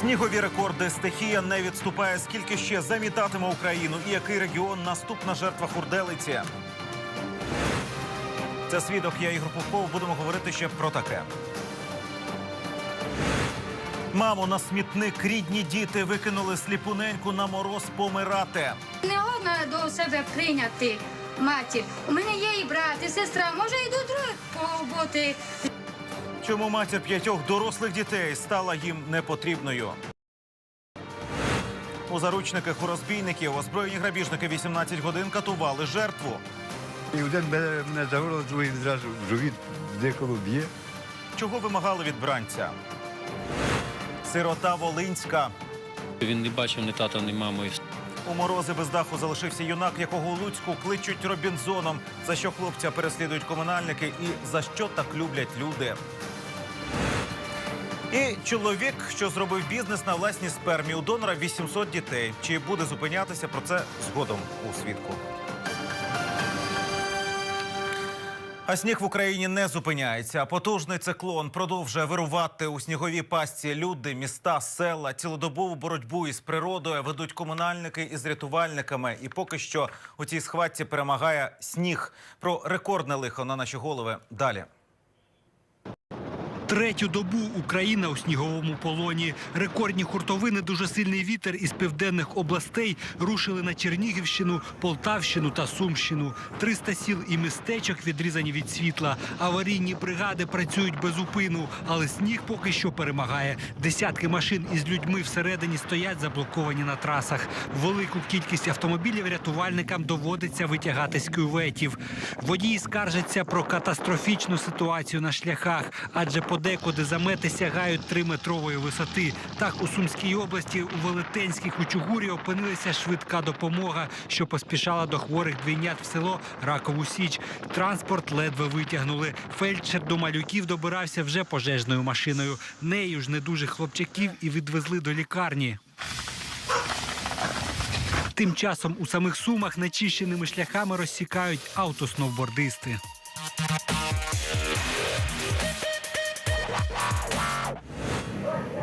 Снігові рекорди стихія не відступає. Скільки ще замітатиме Україну і який регіон наступна жертва хурделиці? Це свідок я Ігор Попов. Будемо говорити ще про таке. Мамо, на смітник рідні діти викинули сліпуненьку на мороз помирати. Не годна до себе прийняти матір. У мене є і брат, і сестра, може і до других бути. Чому матір п'ятьох дорослих дітей стала їм непотрібною? У заручниках у розбійників озброєні грабіжники 18 годин катували жертву. І один мене, мене за другий зразу в живіт деколи б'є. Чого вимагали від бранця? Сирота Волинська. Він не бачив ні тата, ні мами. У морози без даху залишився юнак, якого у Луцьку кличуть Робінзоном, за що хлопця переслідують комунальники і за що так люблять люди. І чоловік, що зробив бізнес на власній спермі у донора 800 дітей. Чи буде зупинятися про це згодом у свідку? А сніг в Україні не зупиняється. Потужний циклон продовжує вирувати у сніговій пастці. Люди, міста, села, цілодобову боротьбу із природою ведуть комунальники із рятувальниками. І поки що у цій схватці перемагає сніг. Про рекордне лихо на наші голови далі. Третю добу Україна у сніговому полоні. Рекордні хуртовини, дуже сильний вітер із південних областей рушили на Чернігівщину, Полтавщину та Сумщину. 300 сіл і містечок відрізані від світла. Аварійні бригади працюють без упину, але сніг поки що перемагає. Десятки машин із людьми всередині стоять заблоковані на трасах. Велику кількість автомобілів рятувальникам доводиться витягати з кюветів. Водії скаржаться про катастрофічну ситуацію на шляхах, адже подекуди замети сягають триметрової висоти. Так у Сумській області у Велетенській Кучугурі опинилася швидка допомога, що поспішала до хворих двійнят в село Ракову Січ. Транспорт ледве витягнули. Фельдшер до малюків добирався вже пожежною машиною. Нею ж недужих хлопчаків і відвезли до лікарні. Тим часом у самих сумах нечищеними шляхами розсікають автосновбордисти.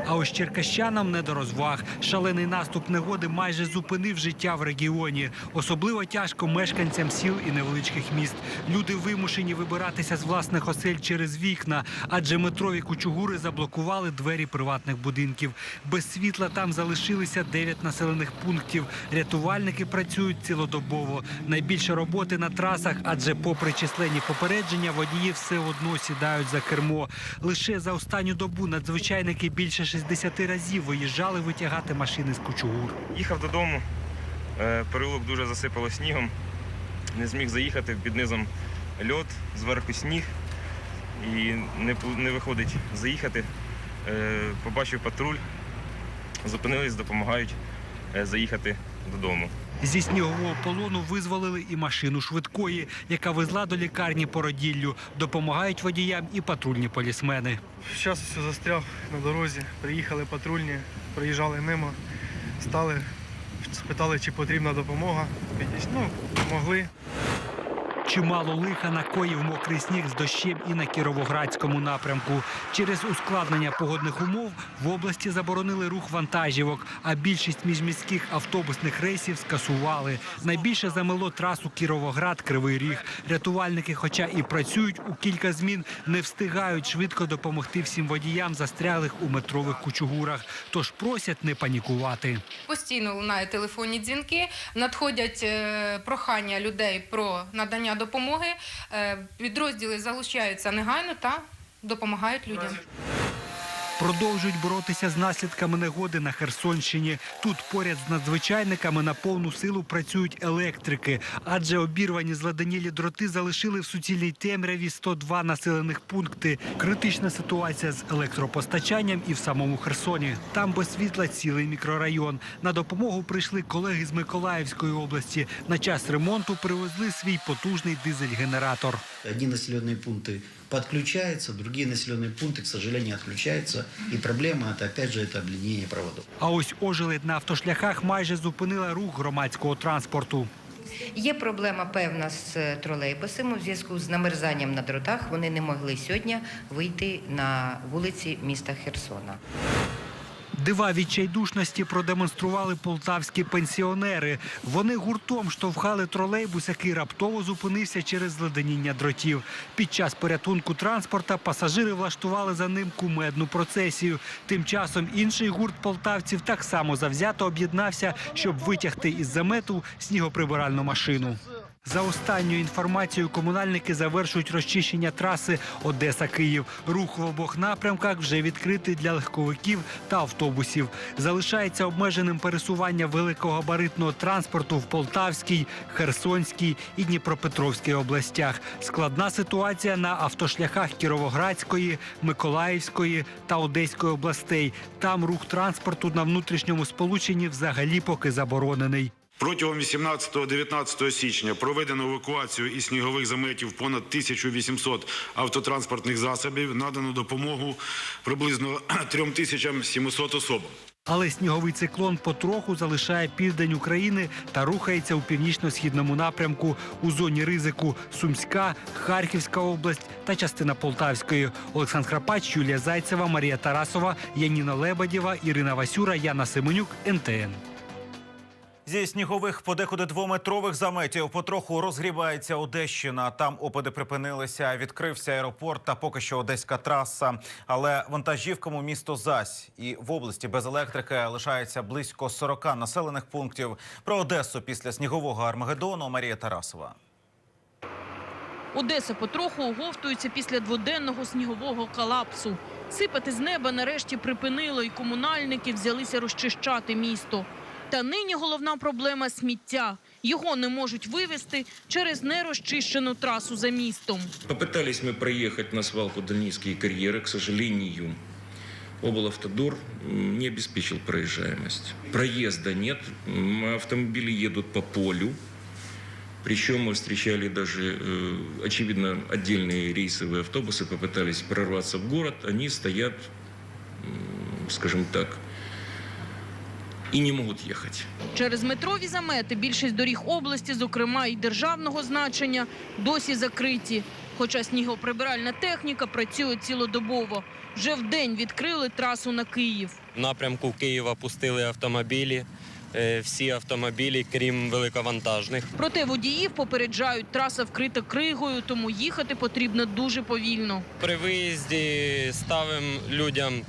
А ось черкащанам не до розваг. Шалений наступ негоди майже зупинив життя в регіоні. Особливо тяжко мешканцям сіл і невеличких міст. Люди вимушені вибиратися з власних осель через вікна, адже метрові кучугури заблокували двері приватних будинків. Без світла там залишилися 9 населених пунктів. Рятувальники працюють цілодобово. Найбільше роботи на трасах, адже, попри численні попередження, водії все одно сідають за кермо. Лише за останню добу надзвичайники більше 60 разів виїжджали витягати машини з кучугур. Їхав додому, е, переулок дуже засипало снігом. Не зміг заїхати під низом льот, зверху сніг. І не, не виходить заїхати. Е, Побачив патруль, зупинились, допомагають е, заїхати додому. Зі снігового полону визволили і машину швидкої, яка везла до лікарні породіллю. Допомагають водіям і патрульні полісмени. Зараз все застряг на дорозі. Приїхали патрульні, приїжджали мимо, стали, спитали, чи потрібна допомога. Ну, могли. Чимало лиха накоїв мокрий сніг з дощем і на Кіровоградському напрямку. Через ускладнення погодних умов в області заборонили рух вантажівок, а більшість міжміських автобусних рейсів скасували. Найбільше замело трасу Кіровоград-Кривий Ріг. Рятувальники, хоча і працюють у кілька змін, не встигають швидко допомогти всім водіям, застрялих у метрових кучугурах. Тож просять не панікувати. Постійно лунають телефонні дзвінки, надходять е, прохання людей про надання допомоги. Е, Підрозділи залучаються негайно та допомагають людям. Продовжують боротися з наслідками негоди на Херсонщині. Тут поряд з надзвичайниками на повну силу працюють електрики, адже обірвані зладенілі дроти залишили в суцільній темряві 102 населених пункти. Критична ситуація з електропостачанням і в самому Херсоні. Там без світла цілий мікрорайон. На допомогу прийшли колеги з Миколаївської області. На час ремонту привезли свій потужний дизель-генератор. Одни населенные пункты подключаются, другие населенные пункты, к сожалению, отключаются. И проблема, это опять же, это обледенение проводов. А ось ожеледь на автошляхах майже зупинила рух громадського транспорту. Є проблема певна з е, тролейбусами у зв'язку з намерзанням на дротах. Вони не могли сьогодні вийти на вулиці міста Херсона. Дива відчайдушності продемонстрували полтавські пенсіонери. Вони гуртом штовхали тролейбус, який раптово зупинився через зледеніння дротів. Під час порятунку транспорта пасажири влаштували за ним кумедну процесію. Тим часом інший гурт полтавців так само завзято об'єднався, щоб витягти із замету снігоприбиральну машину. За останньою інформацією, комунальники завершують розчищення траси Одеса-Київ. Рух в обох напрямках вже відкритий для легковиків та автобусів. Залишається обмеженим пересування великогабаритного транспорту в Полтавській, Херсонській і Дніпропетровській областях. Складна ситуація на автошляхах Кіровоградської, Миколаївської та Одеської областей. Там рух транспорту на внутрішньому сполученні взагалі поки заборонений. Протягом 18-19 січня проведено евакуацію із снігових заметів понад 1800 автотранспортних засобів. Надано допомогу приблизно 3700 особам. Але сніговий циклон потроху залишає південь України та рухається у північно-східному напрямку у зоні ризику Сумська, Харківська область та частина Полтавської. Олександр Храпач, Юлія Зайцева, Марія Тарасова, Яніна Лебедєва, Ірина Васюра, Яна Семенюк, НТН. Зі снігових подекуди двометрових заметів потроху розгрібається Одещина. Там опади припинилися, відкрився аеропорт та поки що одеська траса. Але вантажівкам у місто зась і в області без електрики лишається близько 40 населених пунктів. Про Одесу після снігового Армагеддону Марія Тарасова. Одеса потроху оговтується після дводенного снігового колапсу. Сипати з неба нарешті припинило, і комунальники взялися розчищати місто. Та нині головна проблема сміття. Його не можуть вивезти через нерозчищену трасу за містом. Попытались мы проехать на свалку Дальнийские карьеры. К сожалению, облавтодор м, не обеспечил проезжаемость. Проезда нет, м, автомобили едут по полю. Причем мы встречали даже, э, очевидно, отдельные рейсовые автобусы, попытались прорваться в город. Они стоят, м, скажем так, и не могут ехать. Через метрові замети більшість доріг області, зокрема і державного значення, досі закриті. Хоча снігоприбиральна техніка працює цілодобово. Вже вдень відкрили трасу на Київ. В напрямку Києва пустили автомобілі. Е, Всі автомобілі, крім великовантажних. Проте водіїв попереджають, траса вкрита кригою, тому їхати потрібно дуже повільно. При виїзді ставимо людям,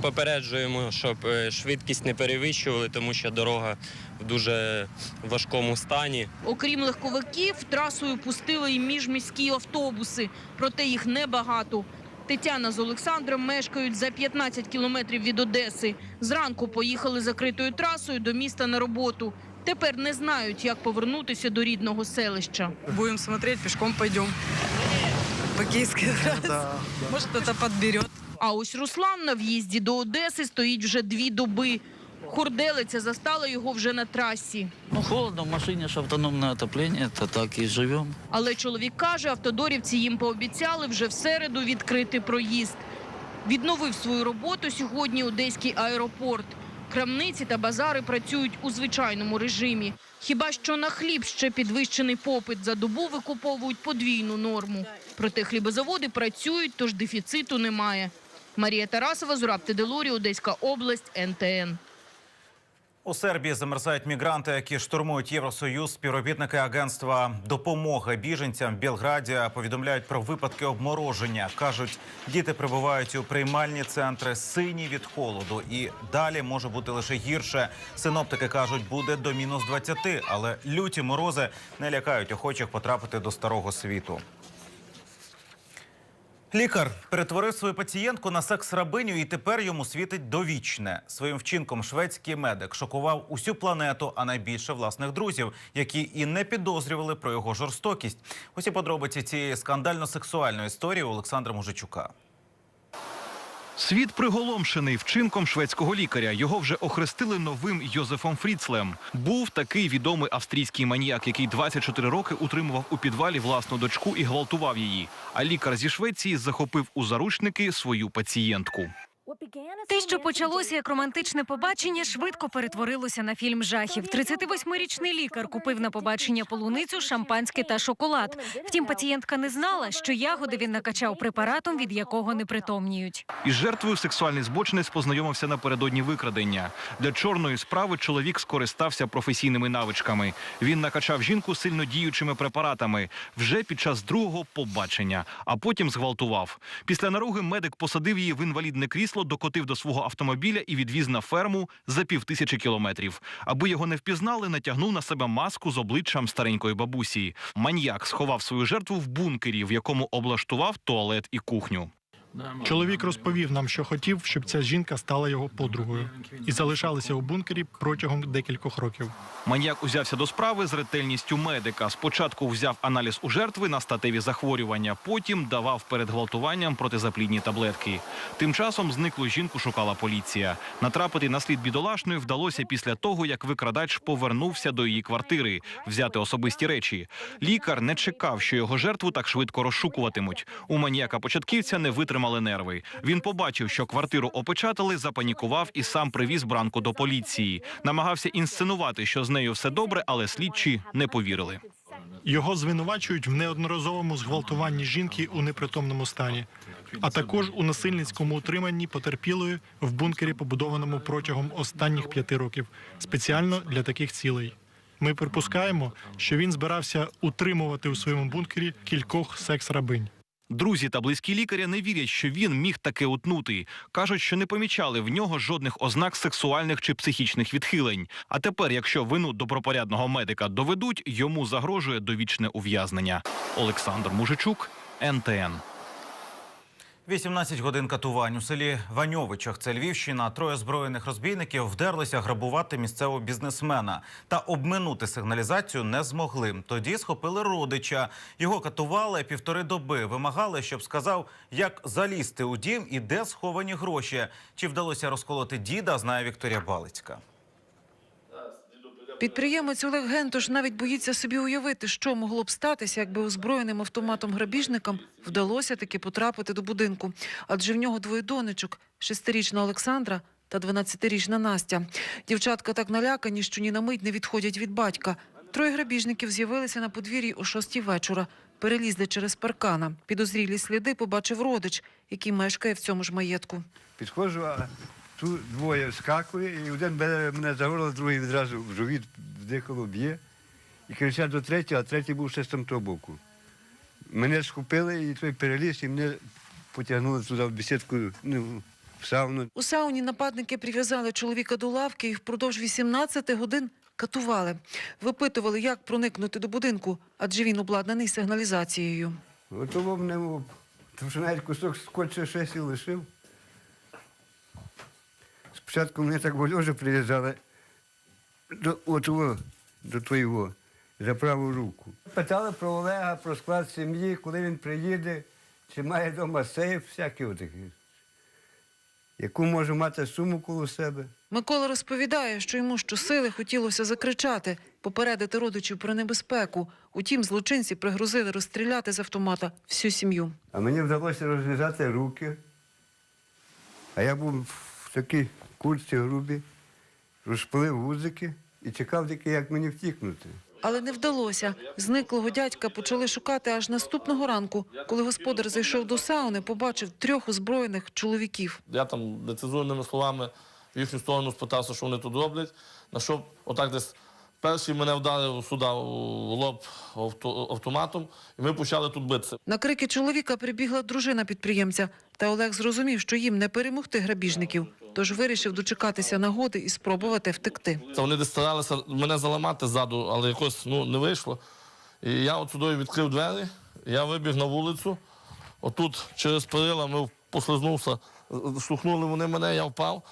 попереджуємо, щоб е, швидкість не перевищували, тому що дорога в дуже важкому стані. Окрім легковиків, трасою пустили і міжміські автобуси, проте їх небагато. Тетяна з Олександром мешкають за 15 кілометрів від Одеси. Зранку поїхали закритою трасою до міста на роботу. Тепер не знають, як повернутися до рідного селища. Будем смотреть, пешком пойдем. По Киевской трассе. Может, кто-то подберет. А ось Руслан на в'їзді до Одеси стоїть вже дві доби. Хорделиця застала його вже на трасі. Ну, холодно, в машине же автономное отопление, то так и живем. Але чоловік каже, автодорівці їм пообіцяли вже в середу відкрити проїзд. Відновив свою роботу сьогодні одеський аеропорт. Крамниці та базари працюють у звичайному режимі. Хіба що на хліб ще підвищений попит за добу викуповують подвійну норму. Проте хлібозаводи працюють, тож дефіциту немає. Марія Тарасова, Зураб Теделорі, Одеська область, НТН. У Сербії замерзають мігранти, які штурмують Євросоюз. Співробітники агентства допомоги біженцям в Білграді повідомляють про випадки обмороження. кажуть, діти прибувають у приймальні центри сині від холоду, і далі може бути лише гірше. Синоптики кажуть, буде до мінус 20, але люті морози не лякають охочих потрапити до старого світу. Лікар перетворив свою пацієнтку на секс-рабиню і тепер йому світить довічне. Своїм вчинком шведський медик шокував усю планету, а найбільше власних друзів, які і не підозрювали про його жорстокість. Усі подробиці цієї скандально-сексуальної історії Олександра Мужичука. Світ приголомшений вчинком шведського лікаря. Його вже охрестили новим Йозефом Фріцлем. Був такий відомий австрійський маніяк, який 24 роки утримував у підвалі власну дочку і гвалтував її. А лікар зі Швеції захопив у заручники свою пацієнтку. Те, що почалося як романтичне побачення, швидко перетворилося на фільм жахів. 38-річний лікар купив на побачення полуницю, шампанське та шоколад. Втім, пацієнтка не знала, що ягоди він накачав препаратом, від якого не притомніють. Із жертвою сексуальний збочинець познайомився напередодні викрадення. Для чорної справи чоловік скористався професійними навичками. Він накачав жінку сильно діючими препаратами вже під час другого побачення, а потім зґвалтував. Після наруги медик посадив її в інвалідне крісло, докотив до свого автомобіля і відвіз на ферму за півтисячі кілометрів. Аби його не впізнали, натягнув на себе маску з обличчям старенької бабусі. Маньяк сховав свою жертву в бункері, в якому облаштував туалет і кухню. Чоловік розповів нам, що хотів, щоб ця жінка стала його подругою, і залишалася у бункері протягом декількох років. Маньяк узявся до справи з ретельністю медика. Спочатку взяв аналіз у жертви на статеві захворювання, потім давав перед гвалтуванням протизаплідні таблетки. Тим часом зниклу жінку шукала поліція. Натрапити на слід бідолашної вдалося після того, як викрадач повернувся до її квартири, взяти особисті речі. Лікар не чекав, що його жертву так швидко розшукуватимуть. У маніяка початківця не витримали нерви. Він побачив, що квартиру опечатали, запанікував і сам привіз бранку до поліції. Намагався інсценувати, що з нею все добре, але слідчі не повірили. Його звинувачують в неодноразовому зґвалтуванні жінки у непритомному стані, а також у насильницькому утриманні потерпілої в бункері, побудованому протягом останніх п'яти років, спеціально для таких цілей. Ми припускаємо, що він збирався утримувати у своєму бункері кількох секс-рабинь. Друзі та близькі лікаря не вірять, що він міг таке утнути. кажуть, що не помічали в нього жодних ознак сексуальних чи психічних відхилень. А тепер, якщо вину добропорядного медика доведуть, йому загрожує довічне ув'язнення. Олександр Мужичук, НТН. 18 годин катувань у селі Ваньовичах. Це Львівщина. Троє озброєних розбійників вдерлися грабувати місцевого бізнесмена та обминути сигналізацію не змогли. Тоді схопили родича. Його катували півтори доби. Вимагали, щоб сказав, як залізти у дім і де сховані гроші. Чи вдалося розколоти діда? Знає Вікторія Балицька. Підприємець Олег Гентош навіть боїться собі уявити, що могло б статися, якби озброєним автоматом грабіжникам вдалося таки потрапити до будинку. Адже в нього двоє донечок: шестирічна Олександра та 12-річна Настя. Дівчатка так налякані, що ні на мить не відходять від батька. Троє грабіжників з'явилися на подвір'ї о шостій вечора. Перелізли через паркана. Підозрілі сліди побачив родич, який мешкає в цьому ж маєтку. Підходжу, тут двоє скакує, і один бере мене за горло, другий відразу в живіт дихало б'є. І кричать до третього, а третій був ще з того боку. Мене схопили, і той переліз, і мене потягнули туди в бесідку, ну, в сауну. У сауні нападники прив'язали чоловіка до лавки і впродовж 18 годин катували. Випитували, як проникнути до будинку, адже він обладнаний сигналізацією. Готово мене, тому що навіть кусок скотча щось і лишив. Спочатку мене так вольоже прив'язали до, от, до твоєго, за праву руку. Питали про Олега, про склад сім'ї, коли він приїде, чи має вдома сейф, всякі отакі. Яку може мати суму коло себе. Микола розповідає, що йому щосили хотілося закричати, попередити родичів про небезпеку. Утім, злочинці пригрозили розстріляти з автомата всю сім'ю. А мені вдалося розв'язати руки. А я був в такій курці грубі, розплив вузики і чекав тільки, як мені втікнути. Але не вдалося. Зниклого дядька почали шукати аж наступного ранку, коли господар зайшов до сауни, побачив трьох озброєних чоловіків. Я там нецензурними словами в їхню сторону спитався, що вони тут роблять. На що отак десь перший мене вдарив сюди в лоб автоматом, і ми почали тут битися. На крики чоловіка прибігла дружина підприємця, та Олег зрозумів, що їм не перемогти грабіжників, тож вирішив дочекатися нагоди і спробувати втекти. Це вони десь старалися мене заламати ззаду, але якось ну, не вийшло. І я от сюди відкрив двері, я вибіг на вулицю. Отут через перила ми послизнувся, штовхнули вони мене, я впав.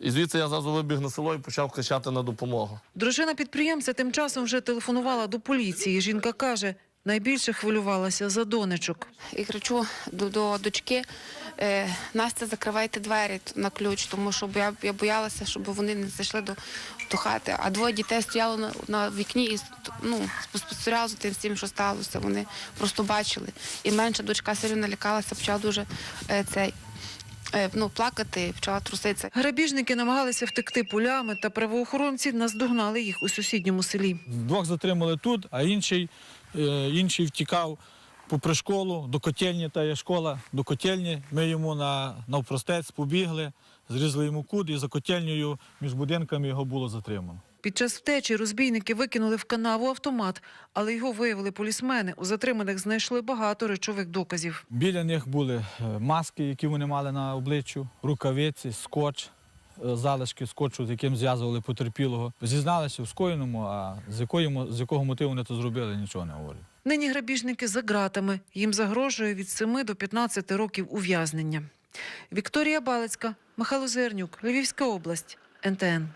І звідси я зразу вибіг на село і почав кричати на допомогу. Дружина підприємця тим часом вже телефонувала до поліції. Жінка каже, найбільше хвилювалася за донечок. і кричу до, до дочки: е, Настя, закривайте двері на ключ, тому що я, я боялася, щоб вони не зайшли до, до хати. А двоє дітей стояли на, на вікні і ну, спостерігали за тим всім, що сталося. Вони просто бачили. І менша дочка сильно налякалася, почала дуже е, цей. Е, ну, плакати, почала труситися. Грабіжники намагалися втекти полями, та правоохоронці наздогнали їх у сусідньому селі. Двох затримали тут, а інший, е, інший втікав попри школу до котельні, та є школа до котельні. Ми йому на, навпростець побігли, зрізали йому кут і за котельнею між будинками його було затримано. Під час втечі розбійники викинули в канаву автомат, але його виявили полісмени. У затриманих знайшли багато речових доказів. Біля них були е, маски, які вони мали на обличчю, рукавиці, скотч, е, залишки скотчу, з яким зв'язували потерпілого. Зізналися в скоєному, а з, якої, з якого мотиву вони то зробили, нічого не говорять. Нині грабіжники за ґратами. Їм загрожує від 7 до 15 років ув'язнення. Вікторія Балицька, Михайло Зернюк, Львівська область, НТН.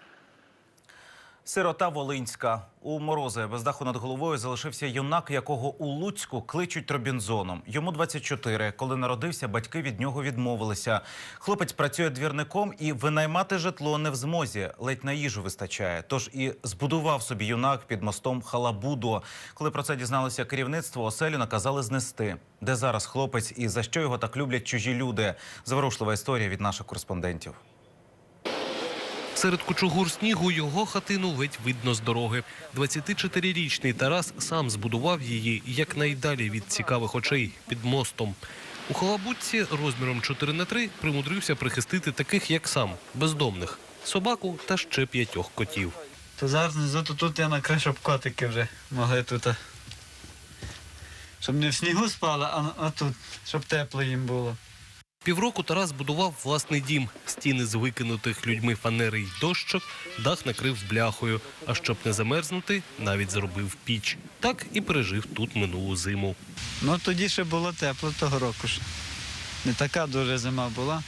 Сирота Волинська. У морози без даху над головою залишився юнак, якого у Луцьку кличуть Робінзоном. Йому 24. Коли народився, батьки від нього відмовилися. Хлопець працює двірником і винаймати житло не в змозі. Ледь на їжу вистачає. Тож і збудував собі юнак під мостом Халабудо. Коли про це дізналося керівництво, оселю наказали знести. Де зараз хлопець і за що його так люблять чужі люди? Заворушлива історія від наших кореспондентів. Серед кучугур снігу його хатину ледь видно з дороги. 24-річний Тарас сам збудував її якнайдалі від цікавих очей під мостом. У халабутці розміром 4 на 3 примудрився прихистити таких, як сам, бездомних собаку та ще п'ятьох котів. То зараз внизу, тут я накрив, щоб котики вже могли тут. Щоб не в снігу спали, а тут, щоб тепло їм було. Півроку Тарас будував власний дім. Стіни з викинутих людьми фанери й дощок, дах накрив бляхою. А щоб не замерзнути, навіть зробив піч. Так і пережив тут минулу зиму. Ну тоді ще було тепло того року ж. Не така дуже зима була.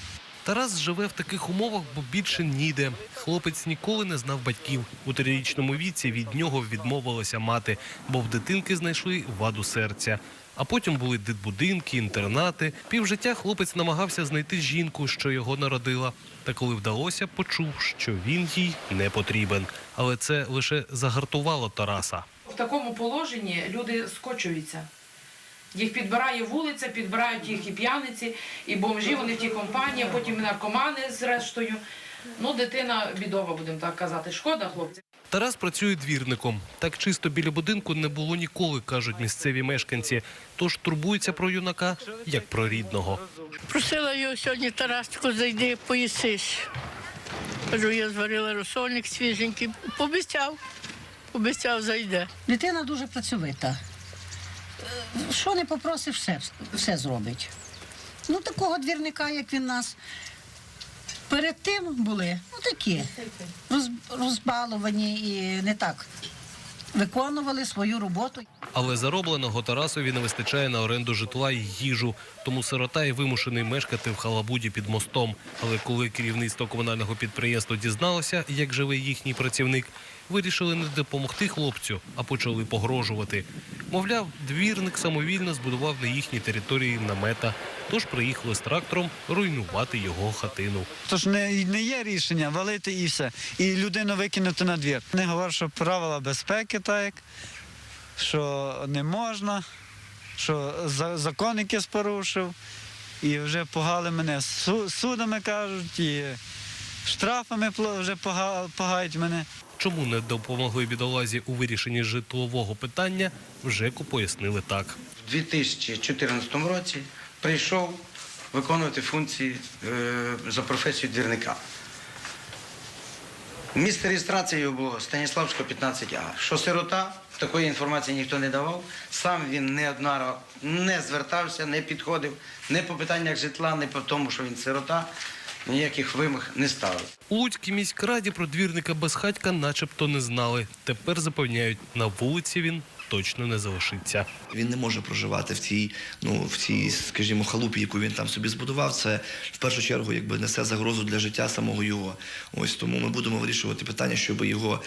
Тарас живе в таких умовах, бо більше ніде. Хлопець ніколи не знав батьків. У трирічному віці від нього відмовилася мати, бо в дитинки знайшли ваду серця. А потім були дитбудинки, інтернати. Півжиття хлопець намагався знайти жінку, що його народила. Та коли вдалося, почув, що він їй не потрібен. Але це лише загартувало Тараса. В такому положенні люди скочуються. Їх підбирає вулиця, підбирають їх і п'яниці, і бомжі, вони в тій компанії, потім і наркомани зрештою. Ну, дитина бідова, будемо так казати. Шкода, хлопці. Тарас працює двірником. Так чисто біля будинку не було ніколи, кажуть місцеві мешканці. Тож турбується про юнака як про рідного. Просила його сьогодні Тарасику, зайди, поїсиш. Кажу, я зварила розсольник свіженький. Пообіцяв, обіцяв, зайде. Дитина дуже працьовита. Що не попросив, все, все зробить. Ну, такого двірника, як він нас. Перед тим були ну, такі роз, розбаловані і не так виконували свою роботу. Але заробленого Тарасові не вистачає на оренду житла і їжу. Тому сирота і вимушений мешкати в халабуді під мостом. Але коли керівництво комунального підприємства дізналося, як живе їхній працівник, вирішили не допомогти хлопцю, а почали погрожувати. Мовляв, двірник самовільно збудував на їхній території намета, тож приїхали з трактором руйнувати його хатину. Тож не, не є рішення валити і все. І людину викинути на двір. Не говорю, що правила безпеки, так що не можна, що за- закон якийсь порушив. І вже погали мене судами кажуть, і штрафами вже погають мене. Чому не допомогли бідолазі у вирішенні житлового питання, в ЖЕКу пояснили так. У 2014 році прийшов виконувати функції е, за професією двірника. Місце реєстрації його було Станіславська, 15А. Що сирота, такої інформації ніхто не давав. Сам він не одна не звертався, не підходив не по питаннях житла, не по тому, що він сирота, ніяких вимог не ставив. У Луцькій міськраді про двірника безхатька начебто не знали. Тепер запевняють, на вулиці він точно не залишиться. Він не може проживати в цій, ну в цій, скажімо, халупі, яку він там собі збудував. Це в першу чергу якби несе загрозу для життя самого його. Ось тому ми будемо вирішувати питання, щоб його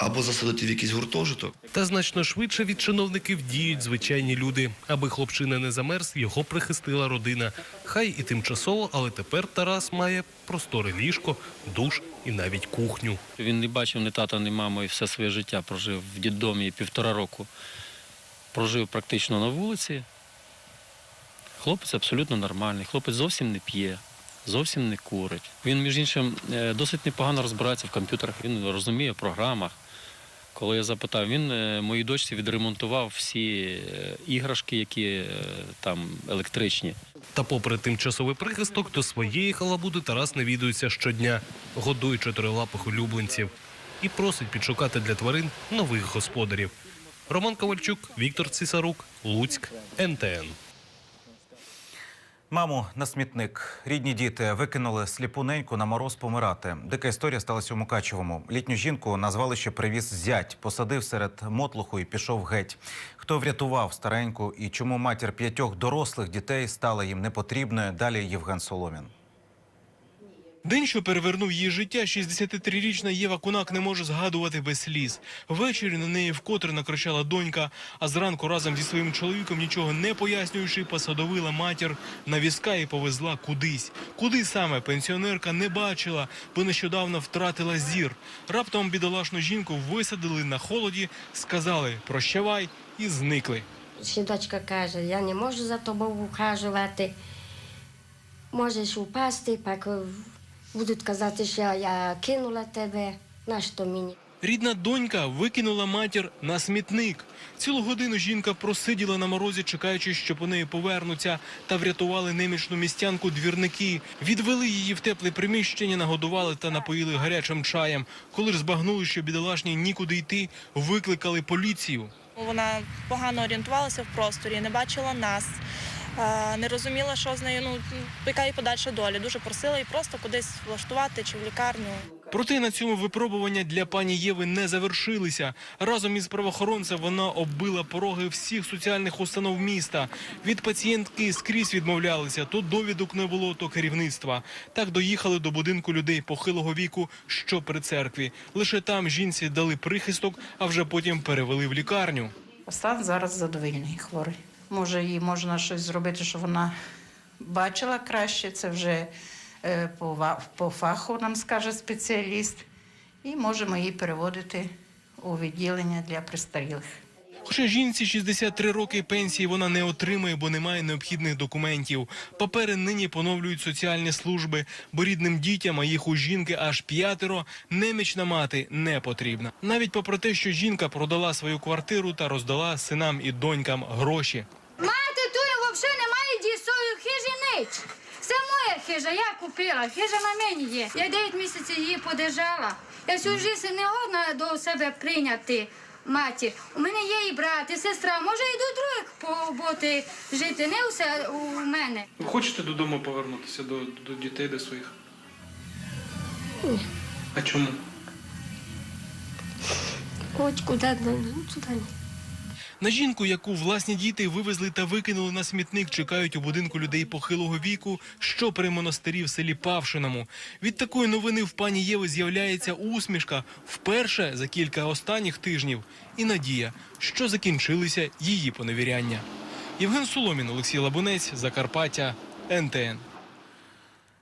або заселити в якийсь гуртожиток. Та значно швидше від чиновників діють звичайні люди. Аби хлопчина не замерз, його прихистила родина. Хай і тимчасово, але тепер Тарас має просторе ліжко, душ і навіть кухню. Він не бачив ні тата, ні мами і все своє життя прожив в дідомі півтора року. Прожив практично на вулиці. Хлопець абсолютно нормальний. Хлопець зовсім не п'є, зовсім не курить. Він, між іншим, е, досить непогано розбирається в комп'ютерах, він розуміє в програмах. Коли я запитав, він е, моїй дочці відремонтував всі е, іграшки, які е, там електричні. Та попри тимчасовий прихисток, до своєї халабуди Тарас навідується щодня, годує чотирилапих улюбленців і просить підшукати для тварин нових господарів. Роман Ковальчук, Віктор Цисарук, Луцьк, НТН. Маму на смітник. Рідні діти викинули сліпу неньку на мороз помирати. Дика історія сталася у Мукачевому. Літню жінку на звалище привіз зять, посадив серед мотлуху і пішов геть. Хто врятував стареньку і чому матір п'ятьох дорослих дітей стала їм непотрібною? Далі Євген Соломін. День, що перевернув її життя, 63-річна Єва Кунак не може згадувати без сліз. Ввечері на неї вкотре накричала донька, а зранку разом зі своїм чоловіком, нічого не пояснюючи, посадовила матір на візка і повезла кудись. Куди саме пенсіонерка не бачила, бо нещодавно втратила зір. Раптом бідолашну жінку висадили на холоді, сказали «прощавай» і зникли. Ще каже, я не можу за тобою ухажувати. Можеш упасти, пак будуть казати, що я кинула тебе. Нащо мені? Рідна донька викинула матір на смітник. Цілу годину жінка просиділа на морозі, чекаючи, що по неї повернуться, та врятували немічну містянку двірники. Відвели її в тепле приміщення, нагодували та напоїли гарячим чаєм. Коли ж збагнули, що бідолашній нікуди йти, викликали поліцію. Вона погано орієнтувалася в просторі, не бачила нас, не розуміла, що з нею, ну яка її подальша доля. Дуже просила її просто кудись влаштувати чи в лікарню. Проте на цьому випробування для пані Єви не завершилися. Разом із правоохоронцем вона оббила пороги всіх соціальних установ міста. Від пацієнтки скрізь відмовлялися. То довідок не було, то керівництва. Так доїхали до будинку людей похилого віку, що при церкві. Лише там жінці дали прихисток, а вже потім перевели в лікарню. Стан зараз задовільний хворий. Може, їй можна щось зробити, щоб вона бачила краще. Це вже е, по, фаху нам скаже спеціаліст. І можемо її переводити у відділення для престарілих. Хоча жінці 63 роки пенсії вона не отримує, бо немає необхідних документів. Папери нині поновлюють соціальні служби, бо рідним дітям, а їх у жінки аж п'ятеро, немічна мати не потрібна. Навіть попри те, що жінка продала свою квартиру та роздала синам і донькам гроші. Мати тут взагалі немає дійсової хижі ніч. Це моя хижа, я купила. Хижа на мені є. Я 9 місяців її подержала. Я всю життя не годна до себе прийняти матір. У мене є і брат, і сестра. Може, і до других побути жити. Не усе у мене. Ви хочете додому повернутися до, до дітей, до своїх? Ні. А чому? Хоч куди, ну, туди. На жінку, яку власні діти вивезли та викинули на смітник, чекають у будинку людей похилого віку, що при монастирі в селі Павшиному. Від такої новини в пані Єви з'являється усмішка вперше за кілька останніх тижнів і надія, що закінчилися її поневіряння. Євген Соломін, Олексій Лабунець, Закарпаття, НТН.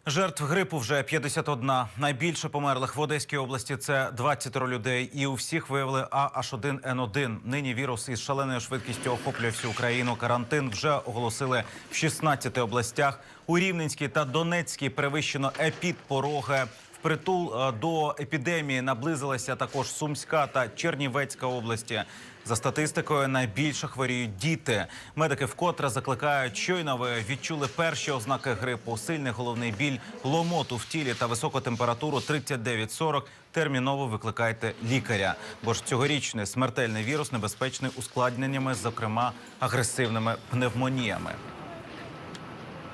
Жертв грипу вже 51. Найбільше померлих в Одеській області це 20 людей. І у всіх виявили AH1N1. Нині вірус із шаленою швидкістю охоплює всю Україну. Карантин вже оголосили в 16 областях. У Рівненській та Донецькій перевищено епідпороги. Впритул е, до епідемії наблизилася також Сумська та Чернівецька області. За статистикою, найбільше хворіють діти. Медики вкотре закликають, щойно ви відчули перші ознаки грипу, сильний головний біль, ломоту в тілі та високу температуру 39-40, терміново викликайте лікаря. Бо ж цьогорічний смертельний вірус небезпечний ускладненнями, зокрема агресивними пневмоніями.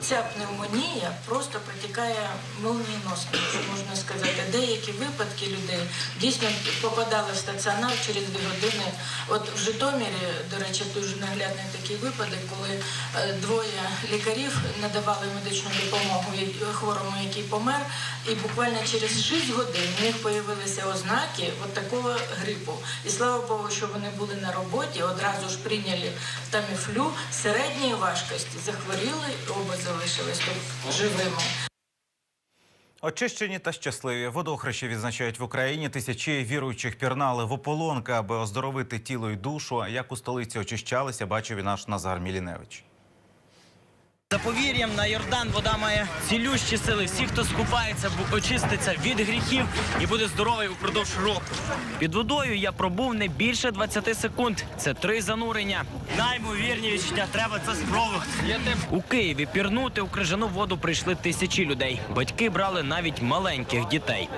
Ця пневмонія просто протікає молнієносно, можна сказати. Деякі випадки людей дійсно попадали в стаціонар через дві години. От в Житомирі, до речі, дуже наглядний такий випадок, коли е, двоє лікарів надавали медичну допомогу хворому, який помер, і буквально через 6 годин в них з'явилися ознаки от такого грипу. І слава Богу, що вони були на роботі, одразу ж прийняли таміфлю середньої важкості, захворіли, оба залишились тут живими. Очищені та щасливі водохрещі відзначають в Україні. Тисячі віруючих пірнали в ополонка, аби оздоровити тіло і душу. Як у столиці очищалися, бачив і наш Назар Міліневич. За повір'ям на Йордан вода має цілющі сили. Всі, хто скупається, очиститься від гріхів і буде здоровий упродовж року. Під водою я пробув не більше 20 секунд. Це три занурення. Наймовірні відчуття, треба це спробувати. У Києві пірнути у крижану воду прийшли тисячі людей. Батьки брали навіть маленьких дітей.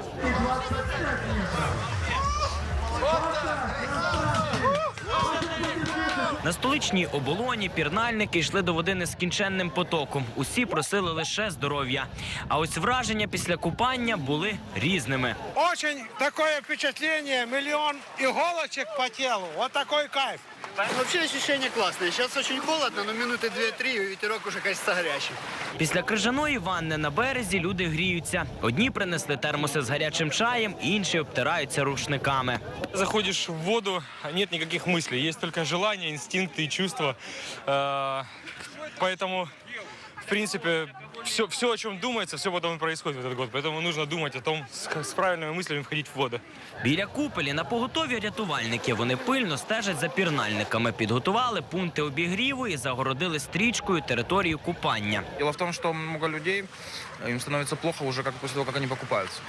На столичній оболоні пірнальники йшли до води нескінченним потоком. Усі просили лише здоров'я. А ось враження після купання були різними. Очень такое впечатлення, мільйон іголочок по тілу. Ось такий кайф. Вообще ощущение классное. Сейчас очень холодно, но минуты 2-3 и ветерок уже кажется горячим. Після крижаної ванни на березі люди гріються. Одні принесли термоси з гарячим чаєм, інші обтираються рушниками. Заходишь в воду, нет никаких мыслей, есть только желания, инстинкты и чувства. Э, Поэтому, в принципе, все, все, о чем думается, все потом и происходит в этот год. Поэтому нужно думать о том, с, с правильными мыслями входить в воду. Біля купелі на поготові рятувальники. Вони пильно стежать за пірнальниками, підготували пункти обігріву і загородили стрічкою територію купання. Дело в том, что много людей, им становится плохо уже как после того, как они покупаются,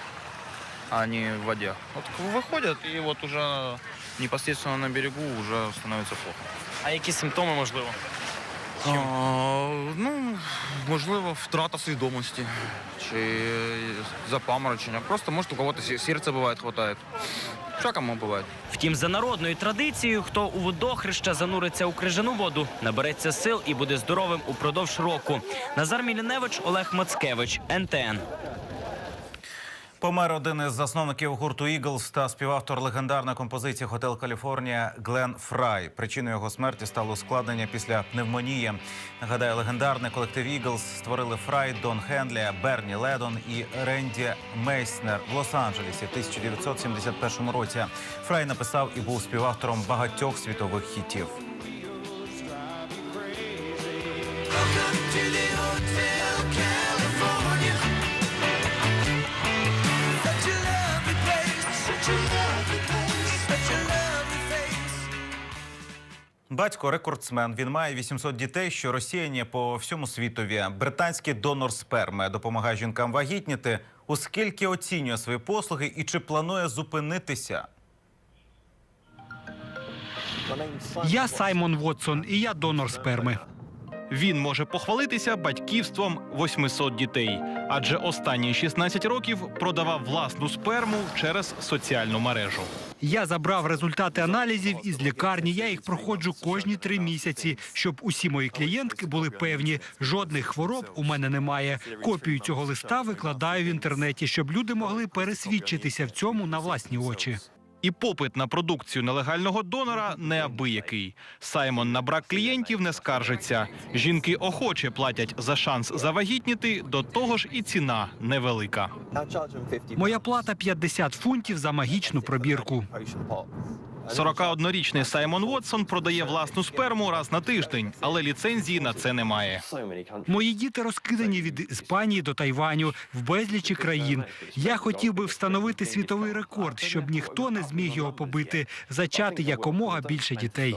а они в воде. Вот выходят, и вот уже непосредственно на берегу уже становится плохо. А які симптоми можливо? А, ну, можливо, втрата свідомості чи запаморочення. Просто, може, у кого-то сер- серце буває хватає. Всякому буває. Втім, за народною традицією, хто у водохреща зануриться у крижану воду, набереться сил і буде здоровим упродовж року. Назар Міліневич, Олег Мацкевич, НТН. Помер один із засновників гурту «Іглз» та співавтор легендарної композиції «Хотел Каліфорнія» Глен Фрай. Причиною його смерті стало ускладнення після пневмонії. Нагадаю, легендарний колектив «Іглз» створили Фрай, Дон Хендлі, Берні Ледон і Ренді Мейснер в Лос-Анджелесі в 1971 році. Фрай написав і був співавтором багатьох світових хітів. Батько рекордсмен. Він має 800 дітей, що розсіяні по всьому світові. Британський донор сперми допомагає жінкам вагітніти. Оскільки оцінює свої послуги і чи планує зупинитися? Я Саймон Вотсон, і я донор сперми. Він може похвалитися батьківством 800 дітей, адже останні 16 років продавав власну сперму через соціальну мережу. Я забрав результати аналізів із лікарні. Я їх проходжу кожні три місяці, щоб усі мої клієнтки були певні. Жодних хвороб у мене немає. Копію цього листа викладаю в інтернеті, щоб люди могли пересвідчитися в цьому на власні очі. І попит на продукцію нелегального донора неабиякий. Саймон на брак клієнтів не скаржиться. Жінки охоче платять за шанс завагітніти, до того ж і ціна невелика. Моя плата 50 фунтів за магічну пробірку. 41-річний Саймон Уотсон продає власну сперму раз на тиждень, але ліцензії на це немає. Мої діти розкидані від Іспанії до Тайваню в безлічі країн. Я хотів би встановити світовий рекорд, щоб ніхто не зміг його побити, зачати якомога більше дітей.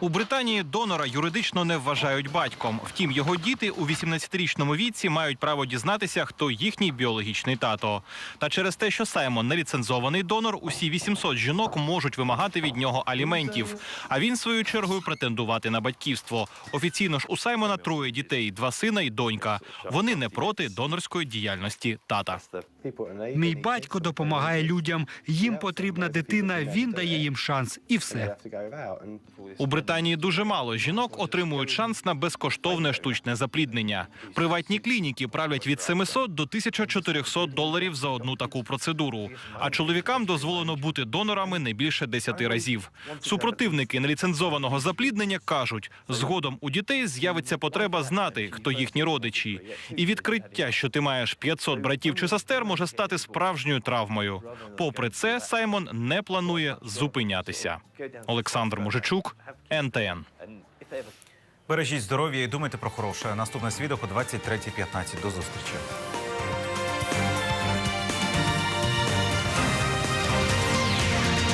У Британії донора юридично не вважають батьком. Втім, його діти у 18-річному віці мають право дізнатися, хто їхній біологічний тато. Та через те, що Саймон неліцензований донор, усі 800 жінок можуть вимагати від нього аліментів. А він своєю чергою претендувати на батьківство. Офіційно ж у Саймона троє дітей: два сина і донька. Вони не проти донорської діяльності тата. Мій батько допомагає людям. Їм потрібна дитина. Він дає їм шанс, і все. У Британії дуже мало жінок отримують шанс на безкоштовне штучне запліднення. Приватні клініки правлять від 700 до 1400 доларів за одну таку процедуру. А чоловікам дозволено бути донорами не більше 10 разів. Супротивники неліцензованого запліднення кажуть, згодом у дітей з'явиться потреба знати, хто їхні родичі, і відкриття, що ти маєш 500 братів чи сестер, може стати справжньою травмою. Попри це, Саймон не планує зупинятися. Олександр Мужичук, НТН. Бережіть здоров'я і думайте про хороше. Наступний свідок о 23.15. До зустрічі.